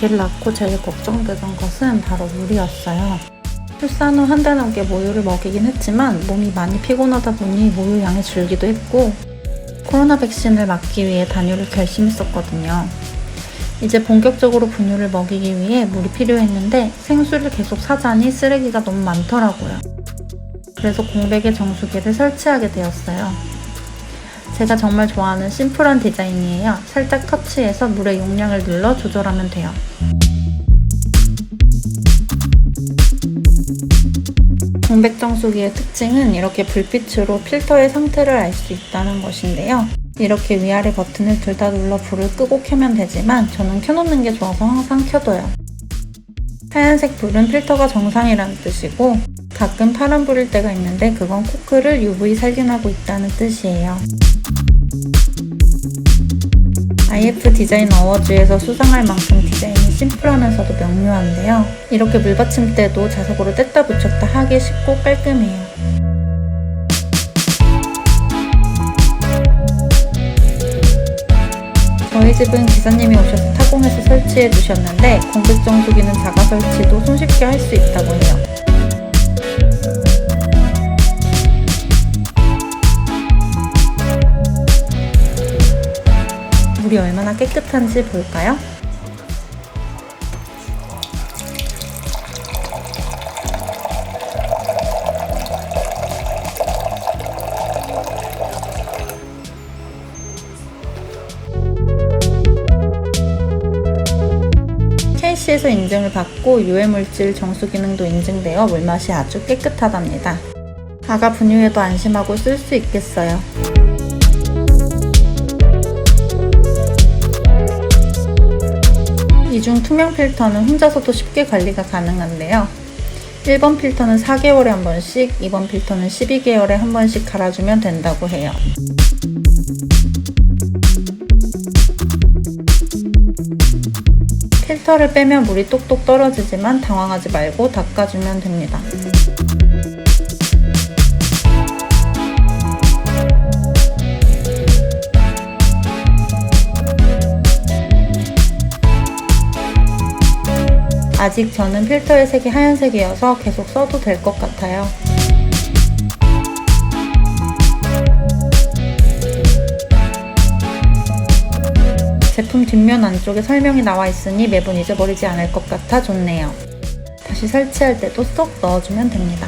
아기를 낳고 제일 걱정되던 것은 바로 물이었어요. 출산 후 한 달 넘게 모유를 먹이긴 했지만 몸이 많이 피곤하다 보니 모유 양이 줄기도 했고 코로나 백신을 맞기 위해 단유를 결심했었거든요. 이제 본격적으로 분유를 먹이기 위해 물이 필요했는데 생수를 계속 사자니 쓰레기가 너무 많더라고요. 그래서 공백의 정수기를 설치하게 되었어요. 제가 정말 좋아하는 심플한 디자인이에요. 살짝 터치해서 물의 용량을 눌러 조절하면 돼요. 공백 정수기의 특징은 이렇게 불빛으로 필터의 상태를 알 수 있다는 것인데요. 이렇게 위아래 버튼을 둘 다 눌러 불을 끄고 켜면 되지만 저는 켜놓는 게 좋아서 항상 켜둬요. 하얀색 불은 필터가 정상이라는 뜻이고 가끔 파란 불일 때가 있는데 그건 코크를 UV 살균하고 있다는 뜻이에요. IF 디자인 어워즈에서 수상할 만큼 디자인이 심플하면서도 명료한데요. 이렇게 물받침대도 자석으로 뗐다 붙였다 하기 쉽고 깔끔해요. 저희 집은 기사님이 오셔서 타공해서 설치해 주셨는데 공백 정수기는 자가 설치도 손쉽게 할 수 있다고 해요. 물이 얼마나 깨끗한지 볼까요? KC에서 인증을 받고 유해물질 정수 기능도 인증되어 물맛이 아주 깨끗하답니다. 아가 분유에도 안심하고 쓸 수 있겠어요. 이중 투명 필터는 혼자서도 쉽게 관리가 가능한데요. 1번 필터는 4개월에 한 번씩, 2번 필터는 12개월에 한 번씩 갈아주면 된다고 해요. 필터를 빼면 물이 똑똑 떨어지지만 당황하지 말고 닦아주면 됩니다. 아직 저는 필터의 색이 하얀색이어서 계속 써도 될 것 같아요. 제품 뒷면 안쪽에 설명이 나와 있으니 매번 잊어버리지 않을 것 같아 좋네요. 다시 설치할 때도 쏙 넣어주면 됩니다.